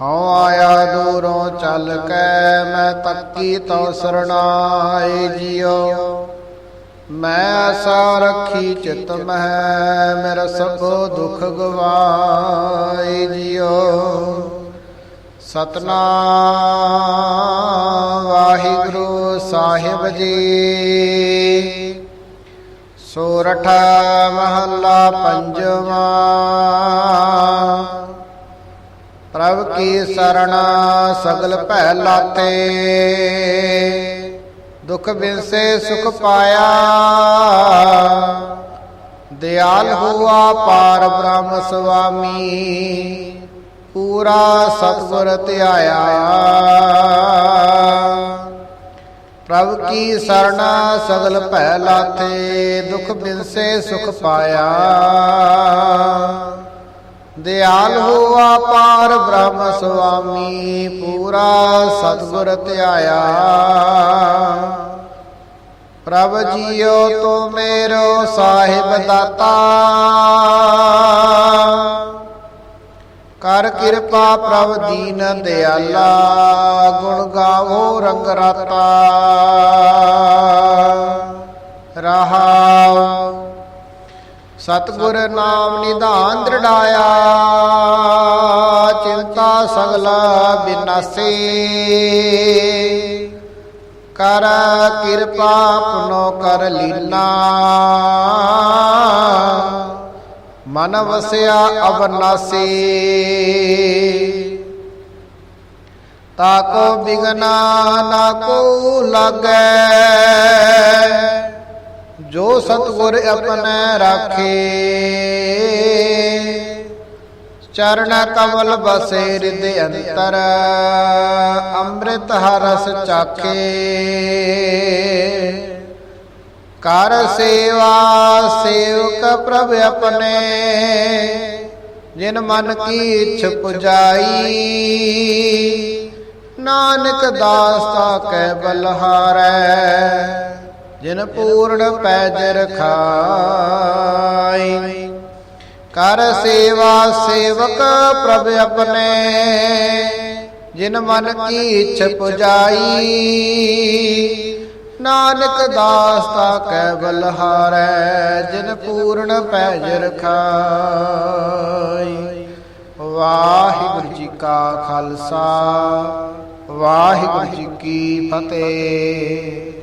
ਹਉ ਆਇਆ ਦੂਰੋਂ ਚੱਲ ਕੇ ਮੈਂ ਤੱਕੀ ਤੋ ਸਰਣਾਏ ਜਿਉ ਮੈਂ ਆਸਾ ਰੱਖੀ ਚਿਤ ਮਹਿ, ਮੇਰਾ ਸਭੋ ਦੁਖ ਗਵਾਏ ਜਿਉ ਸਤਨਾਮ ਵਾਹਿਗੁਰੂ ਸਾਹਿਬ ਜੀ। ਸੋਰਠ ਮਹੱਲਾ ਪੰਜਵਾਂ ਪ੍ਰਭ ਕੀ ਸਰਣ ਸਗਲ ਭੈ ਲਾਤੇ। ਦੁਖ ਬਿਨਸੇ ਸੁਖ ਪਾਇਆ। ਦਿਆਲ ਹੁਆ ਪਾਰ ਬ੍ਰਹਮ ਸੁਆਮੀ। ਪੂਰਾ ਸਤਿਗੁਰ ਧਿਆਇਆ ਪ੍ਰਭ ਕੀ ਸਰਣ ਸਗਲ ਭੈ ਲਾਥੇ ਦੁਖ ਬਿਨਸੇ ਸੁਖ ਪਾਇਆ। ਦਿਆਲ ਹੋ ਪਾਰ ਬ੍ਰਹਮ ਸੁਆਮੀ, ਪੂਰਾ ਸਤਿਗੁਰ ਧਿਆਇਆ। ਪ੍ਰਭ ਜੀਓ ਤੂੰ ਮੇਰੋ ਸਾਹਿਬ ਦਾਤਾ। ਕਰ ਕਿਰਪਾ ਪ੍ਰਭ ਦੀਨ ਦਿਆਲਾ, ਗੁਣ ਗਾਵੋ ਰੰਗ ਰਾਤਾ। ਸਤਿਗੁਰ ਨਾਮ ਨਿਧਾਨ ਦ੍ਰਿੜਾਇਆ, ਚਿੰਤਾ ਸਗਲਾ ਬਿਨਾਸੀ। ਕਰ ਕਿਰਪਾ ਪੁਨੋ ਕਰ ਲੀਨਾ। ਮਨ ਵਸਿਆ ਅਬਨਾਸੀ ਤਾਕੋ ਬਿਗਨਾ ਨਾ ਕੋ ਲਾਗੈ। ਜੋ ਸਤਗੁਰ ਆਪਣੇ ਰਾਖੇ। ਚਰਨ ਕਮਲ ਬਸੇ ਹਿਰਦੇ ਅੰਤਰ, ਅੰਮ੍ਰਿਤ ਹਰਸ ਚਾਖੇ। ਕਰ ਸੇਵਾ, ਸੇਵਕ ਪ੍ਰਭ ਆਪਣੇ, ਜਿਨ ਮਨ ਕੀ ਇੱਛ ਪੁਜਾਈ। ਨਾਨਕ ਦਾਸ ਤਾ ਕੈ ਬਲਹਾਰੈ। ਜਿਨ ਪੂਰਨ ਪੈਜ ਰਖਾਈ। ਕਰ ਸੇਵਾ ਸੇਵਕ ਪ੍ਰਭ ਆਪਣੇ, ਜਿਨ ਮਨ ਕੀ ਇੱਛ ਪੁਜਾਈ ਨਾਨਕ ਦਾਸ ਤਾ ਕੈ ਬਲਹਾਰੈ, ਜਿਨ ਪੂਰਨ ਪੈਜ ਰਖਾਈ। ਵਾਹਿਗੁਰੂ ਜੀ ਕਾ ਖਾਲਸਾ, ਵਾਹਿਗੁਰੂ ਜੀ ਕੀ ਫਤਿਹ।